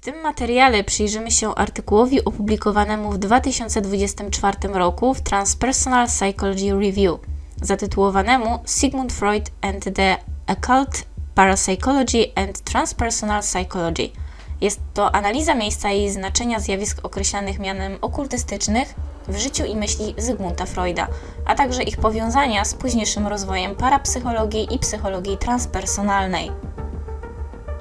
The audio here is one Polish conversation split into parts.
tym materiale przyjrzymy się artykułowi opublikowanemu w 2024 roku w Transpersonal Psychology Review, zatytułowanemu Sigmund Freud and the Occult Parapsychology and Transpersonal Psychology. Jest to analiza miejsca i znaczenia zjawisk określanych mianem okultystycznych w życiu i myśli Zygmunta Freuda, a także ich powiązania z późniejszym rozwojem parapsychologii i psychologii transpersonalnej.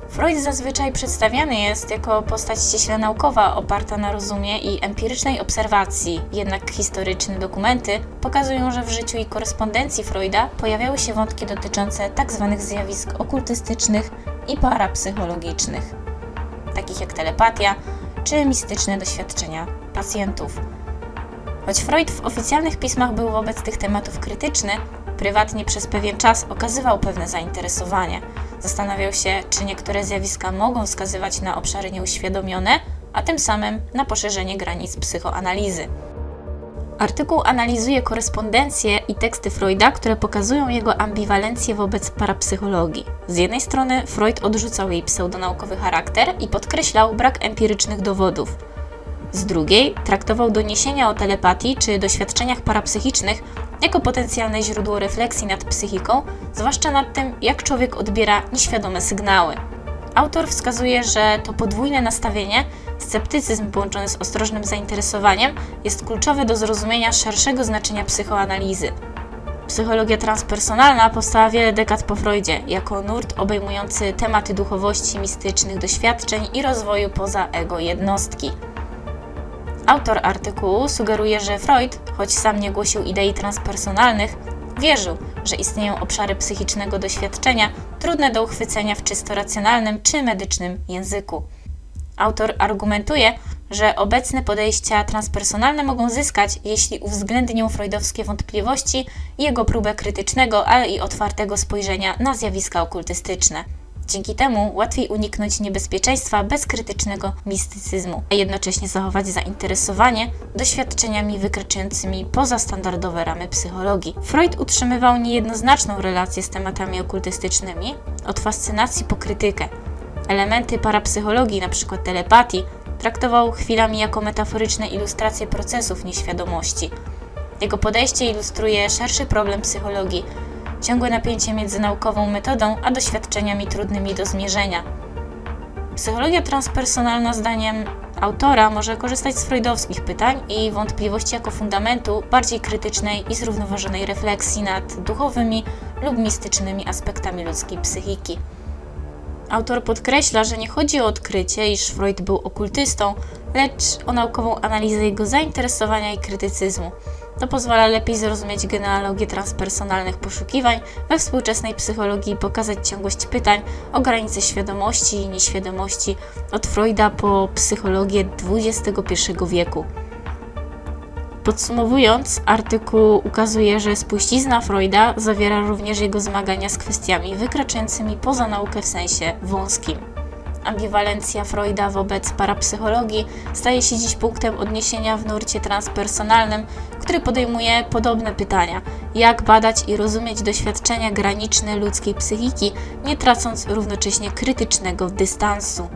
Freud zazwyczaj przedstawiany jest jako postać ściśle naukowa, oparta na rozumie i empirycznej obserwacji, jednak historyczne dokumenty pokazują, że w życiu i korespondencji Freuda pojawiały się wątki dotyczące tzw. zjawisk okultystycznych i parapsychologicznych, takich jak telepatia czy mistyczne doświadczenia pacjentów. Choć Freud w oficjalnych pismach był wobec tych tematów krytyczny, prywatnie przez pewien czas okazywał pewne zainteresowanie. Zastanawiał się, czy niektóre zjawiska mogą wskazywać na obszary nieuświadomione, a tym samym na poszerzenie granic psychoanalizy. Artykuł analizuje korespondencję i teksty Freuda, które pokazują jego ambiwalencję wobec parapsychologii. Z jednej strony Freud odrzucał jej pseudonaukowy charakter i podkreślał brak empirycznych dowodów. Z drugiej traktował doniesienia o telepatii czy doświadczeniach parapsychicznych jako potencjalne źródło refleksji nad psychiką, zwłaszcza nad tym, jak człowiek odbiera nieświadome sygnały. Autor wskazuje, że to podwójne nastawienie, sceptycyzm połączony z ostrożnym zainteresowaniem, jest kluczowe do zrozumienia szerszego znaczenia psychoanalizy. Psychologia transpersonalna powstała wiele dekad po Freudzie, jako nurt obejmujący tematy duchowości, mistycznych doświadczeń i rozwoju poza ego jednostki. Autor artykułu sugeruje, że Freud, choć sam nie głosił idei transpersonalnych, wierzył, że istnieją obszary psychicznego doświadczenia trudne do uchwycenia w czysto racjonalnym czy medycznym języku. Autor argumentuje, że obecne podejścia transpersonalne mogą zyskać, jeśli uwzględnią freudowskie wątpliwości i jego próbę krytycznego, ale i otwartego spojrzenia na zjawiska okultystyczne. Dzięki temu łatwiej uniknąć niebezpieczeństwa bezkrytycznego mistycyzmu, a jednocześnie zachować zainteresowanie doświadczeniami wykraczającymi poza standardowe ramy psychologii. Freud utrzymywał niejednoznaczną relację z tematami okultystycznymi, od fascynacji po krytykę. Elementy parapsychologii, np. telepatii, traktował chwilami jako metaforyczne ilustracje procesów nieświadomości. Jego podejście ilustruje szerszy problem psychologii ciągłe napięcie między naukową metodą a doświadczeniami trudnymi do zmierzenia. Psychologia transpersonalna, zdaniem autora, może korzystać z freudowskich pytań i wątpliwości jako fundamentu bardziej krytycznej i zrównoważonej refleksji nad duchowymi lub mistycznymi aspektami ludzkiej psychiki. Autor podkreśla, że nie chodzi o odkrycie, iż Freud był okultystą, lecz o naukową analizę jego zainteresowania i krytycyzmu. To pozwala lepiej zrozumieć genealogię transpersonalnych poszukiwań we współczesnej psychologii i pokazać ciągłość pytań o granice świadomości i nieświadomości od Freuda po psychologię XXI wieku. Podsumowując, artykuł ukazuje, że spuścizna Freuda zawiera również jego zmagania z kwestiami wykraczającymi poza naukę w sensie wąskim. Ambiwalencja Freuda wobec parapsychologii staje się dziś punktem odniesienia w nurcie transpersonalnym, który podejmuje podobne pytania: jak badać i rozumieć doświadczenia graniczne ludzkiej psychiki, nie tracąc równocześnie krytycznego dystansu.